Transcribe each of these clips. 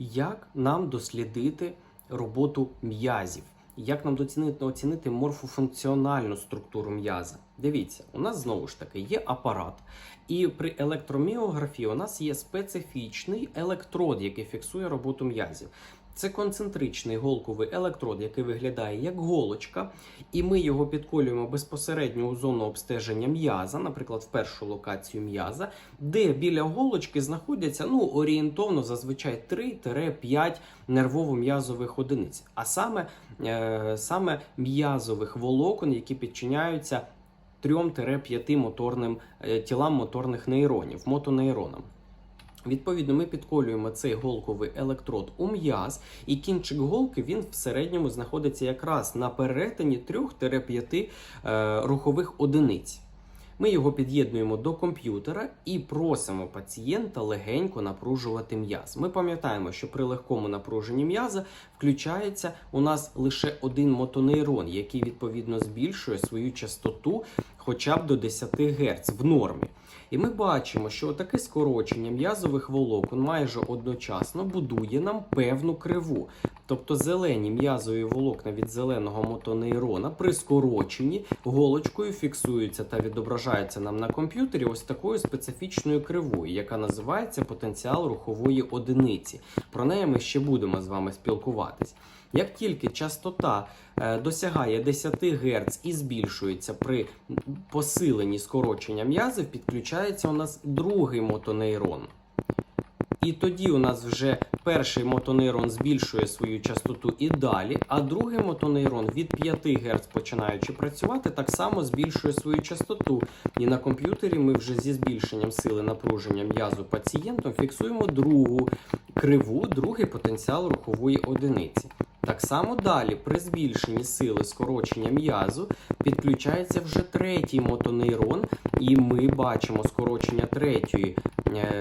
як нам дослідити роботу м'язів, як нам доцінити, оцінити морфофункціональну структуру м'яза. Дивіться, у нас знову ж таки є апарат, і при електроміографії у нас є специфічний електрод, який фіксує роботу м'язів. Це концентричний голковий електрод, який виглядає як голочка, і ми його підколюємо безпосередньо у зону обстеження м'яза, наприклад, в першу локацію м'яза, де біля голочки знаходяться ну, орієнтовно зазвичай 3-5 нервово-м'язових одиниць, а саме, е, саме м'язових волокон, які підчиняються 3-5 моторним е, тілам моторних нейронів, мотонейронам. Відповідно, ми підколюємо цей голковий електрод у м'яз, і кінчик голки він в середньому знаходиться якраз на перетині 3-5 е, рухових одиниць. Ми його під'єднуємо до комп'ютера і просимо пацієнта легенько напружувати м'яз. Ми пам'ятаємо, що при легкому напруженні м'яза включається у нас лише один мотонейрон, який відповідно збільшує свою частоту хоча б до 10 Гц в нормі. І ми бачимо, що таке скорочення м'язових волокон майже одночасно будує нам певну криву. Тобто зелені м'язові волокна від зеленого мотонейрона при скороченні голочкою фіксуються та відображаються нам на комп'ютері ось такою специфічною кривою, яка називається потенціал рухової одиниці. Про неї ми ще будемо з вами спілкуватись. Як тільки частота е, досягає 10 Гц і збільшується при посиленні скорочення м'язів, підключається у нас другий мотонейрон. І тоді у нас вже перший мотонейрон збільшує свою частоту і далі, а другий мотонейрон від 5 Гц починаючи працювати, так само збільшує свою частоту. І на комп'ютері ми вже зі збільшенням сили напруження м'язу пацієнтом фіксуємо другу криву, другий потенціал рухової одиниці. Так само далі, при збільшенні сили скорочення м'язу, підключається вже третій мотонейрон, і ми бачимо скорочення третьої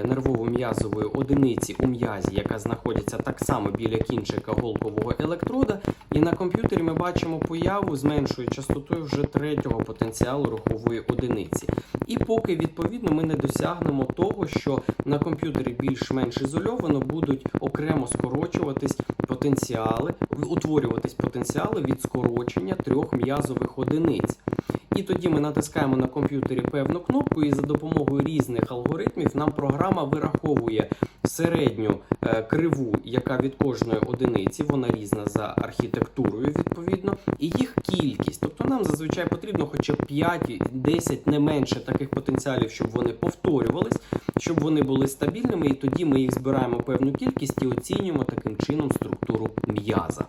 нервово-м'язової одиниці у м'язі, яка знаходиться так само біля кінчика голкового електрода. І на комп'ютері ми бачимо появу з меншою частотою вже третього потенціалу рухової одиниці. І поки відповідно ми не досягнемо того, що на комп'ютері більш-менш ізольовано будуть окремо скорочуватись потенціали, утворюватись потенціали від скорочення трьох м'язових одиниць. І тоді ми натискаємо на комп'ютері певну кнопку, і за допомогою різних алгоритмів нам програма вираховує середню е, криву, яка від кожної одиниці, вона різна за архітектурою, відповідно, і їх кількість. Тобто нам зазвичай потрібно хоча б 5-10, не менше таких потенціалів, щоб вони повторювались, щоб вони були стабільними, і тоді ми їх збираємо певну кількість і оцінюємо таким чином структуру м'яза.